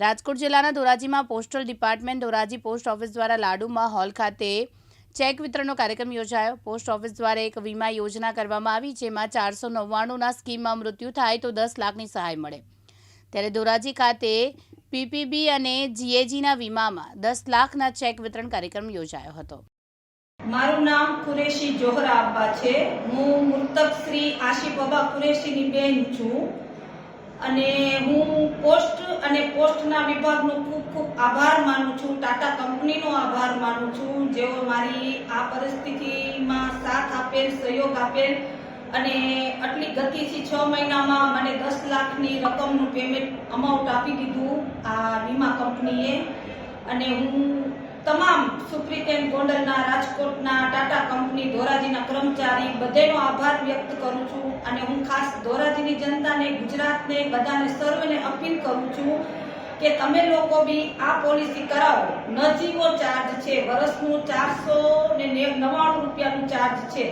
રાજકોટ જિલ્લાના ધોરાજીમાં postal department Dhoraji post office દ્વારા લાડુમાં હોલ ખાતે ચેક વિતરણનો કાર્યક્રમ યોજાયો. પોસ્ટ ઓફિસ દ્વારા એક વીમા યોજના કરવામાં આવી, જેમાં ચારસો નવ્વાણુંના સ્કીમમાં મૃત્યુ થાય તો દસ લાખની સહાય મળે. ત્યારે ધોરાજી ખાતે પીપીબી અને જીએજીના વીમામાં દસ લાખના ચેક વિતરણ કાર્યક્રમ યોજાયો હતો. મારું નામ કુરેશી જોહરા છે. હું મૃતક શ્રી આશિફ અબ્બા કુરેશીની બેન છું અને હું પોસ્ટ અને પોસ્ટના વિભાગનો ખૂબ ખૂબ આભાર માનું છું. ટાટા કંપનીનો આભાર માનું છું. જેઓ મારી આ પરિસ્થિતિમાં સાથ આપેલ, સહયોગ આપેલ અને આટલી ગતિથી છ મહિનામાં મને દસ લાખની રકમનું પેમેન્ટ અમાઉન્ટ આપી દીધું આ વીમા કંપનીએ. અને હું તમામ સુપ્રિટેન્ડ ગોંડલના રાજકોટના ટાટા કંપની ધોરાજીના કર્મચારી બધેનો આભાર વ્યક્ત કરું છું અને હું ખાસ ધોરાજીની જનતાને, ગુજરાતને બધાને સર્વને અપીલ કરું છું કે તમે લોકો બી આ પોલિસી કરાવો. નજીવો ચાર્જ છે વર્ષનું ચારસો ને નવ્વાણું રૂપિયાનું ચાર્જ છે.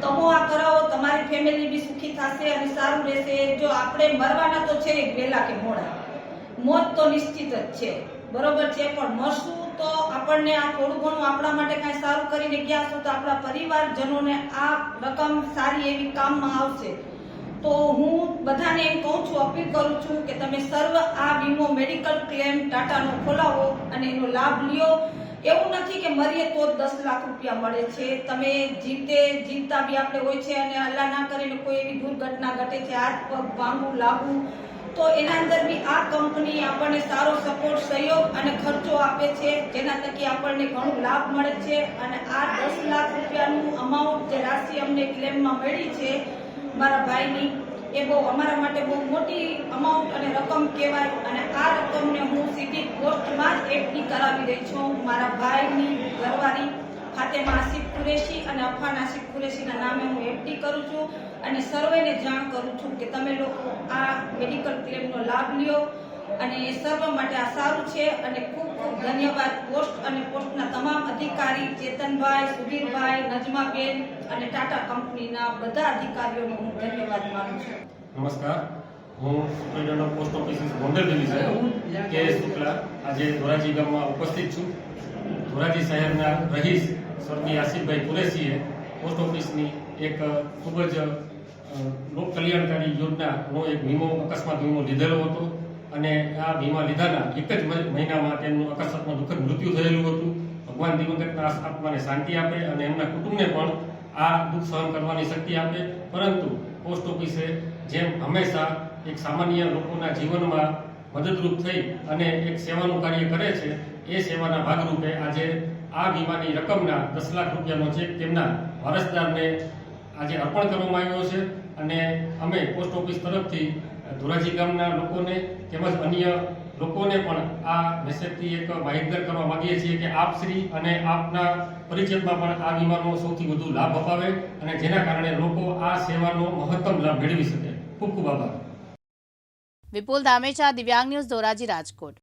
તમે આ કરાવો, તમારી ફેમિલી બી સુખી થશે અને સારું રહેશે. જો આપણે મરવાના તો છે વહેલા કે મોડા. મોત તો નિશ્ચિત જ છે. બરોબર છે, પણ મળશું તો આપણને આ થોડું ઘણું આપણા માટે કાંઈ સારું કરીને ગયા તો આપણા પરિવારજનોને આ રકમ સારી એવી કામમાં આવશે. તો હું બધાને એમ કહું છું, અપીલ કરું છું કે તમે સર્વ આ વીમો મેડિકલ ક્લેમ ટાટાનો ખોલાવો અને એનો લાભ લ્યો. એવું નથી કે મરીએ તો દસ લાખ રૂપિયા મળે છે. તમે જીતે જીવતા બી આપણે હોય છે અને અલ્લાહ ના કરીને કોઈ એવી દુર્ઘટના ઘટે છે. હાથ પગ ભાંગવું લાગવું તો એના અંદર બી આ કંપની આપણને સારો સપોર્ટ સહયોગ અને ખર્ચો આપે છે. જેના થકી આપણને ઘણો લાભ મળે છે. અને આ દસ લાખ રૂપિયાનું અમાઉન્ટ જે રાશિ અમને ક્લેમમાં મળી છે, મારા ભાઈની, એ બહુ અમારા માટે બહુ મોટી અમાઉન્ટ અને રકમ કહેવાય. અને આ રકમને હું સીધી પોસ્ટમાં જ એફડી કરાવી દઈ છું. મારા ભાઈની ઘરવાળી ફાતેમા આસિફ કુરેશી અને અફાન આસિફ કુરેશીના નામે હું એફડી કરું છું. અને સર્વેને જાણ કરું છું કે તમે લોકો આ મેડિકલ ક્લેમનો લાભ લ્યો. અને સર્વ માટે આ સારું છે. અને ખૂબ ખૂબ ધન્યવાદ પોસ્ટ અને પોસ્ટના તમામ અધિકારી ચેતનભાઈ, સુધીરભાઈ, નજમાબેન અને ટાટા કંપનીના બધા અધિકારીઓનો હું ધન્યવાદ માનું છું. નમસ્કાર. હું superintendent post office Gondal division K Shukla આજે ધોરાજી ગામમાં ઉપસ્થિત છું. ધોરાજી શહેરના રહીશ સ્વર્ગીય આસિફભાઈ કુરેશીએ પોસ્ટ ઓફિસની એક ખૂબ જ લોક કલ્યાણકારી યોજનાનો એક વીમો, અકસ્માત વીમો લીધેલો હતો અને આ વીમા લીધાના એક જ મહિનામાં તેમનું અકસ્માતમાં દુઃખદ મૃત્યુ થયેલું હતું. ભગવાન દિવંગતના આત્માને શાંતિ આપે અને એમના કુટુંબને પણ આ દુઃખ સહન કરવાની શક્તિ આપે. પરંતુ પોસ્ટ ઓફિસે જેમ હંમેશા એક સામાન્ય લોકોના જીવનમાં મદદરૂપ થઈ અને એક સેવાનું કાર્ય કરે છે, એ સેવાના ભાગરૂપે આજે આ વીમાની રકમના દસ લાખ રૂપિયાનો ચેક તેમના વારસદારને આજે અર્પણ કરવામાં આવ્યો છે. અને અમે પોસ્ટ ઓફિસ તરફથી ધોરાજી ગામના લોકોને તેમજ અન્ય લોકોને પણ આ મેસેજથી એક માહિતગાર કરવા માંગીએ છીએ કે આપ શ્રી અને આપના પરિચયમાં પણ આ વીમાનો સૌથી વધુ લાભ અપાવે અને જેના કારણે લોકો આ સેવાનો મહત્તમ લાભ મેળવી શકે. ખૂબ ખૂબ આભાર. વિપુલ ધામેચા, દિવ્યાંગ ન્યૂઝ ધોરાજી રાજકોટ.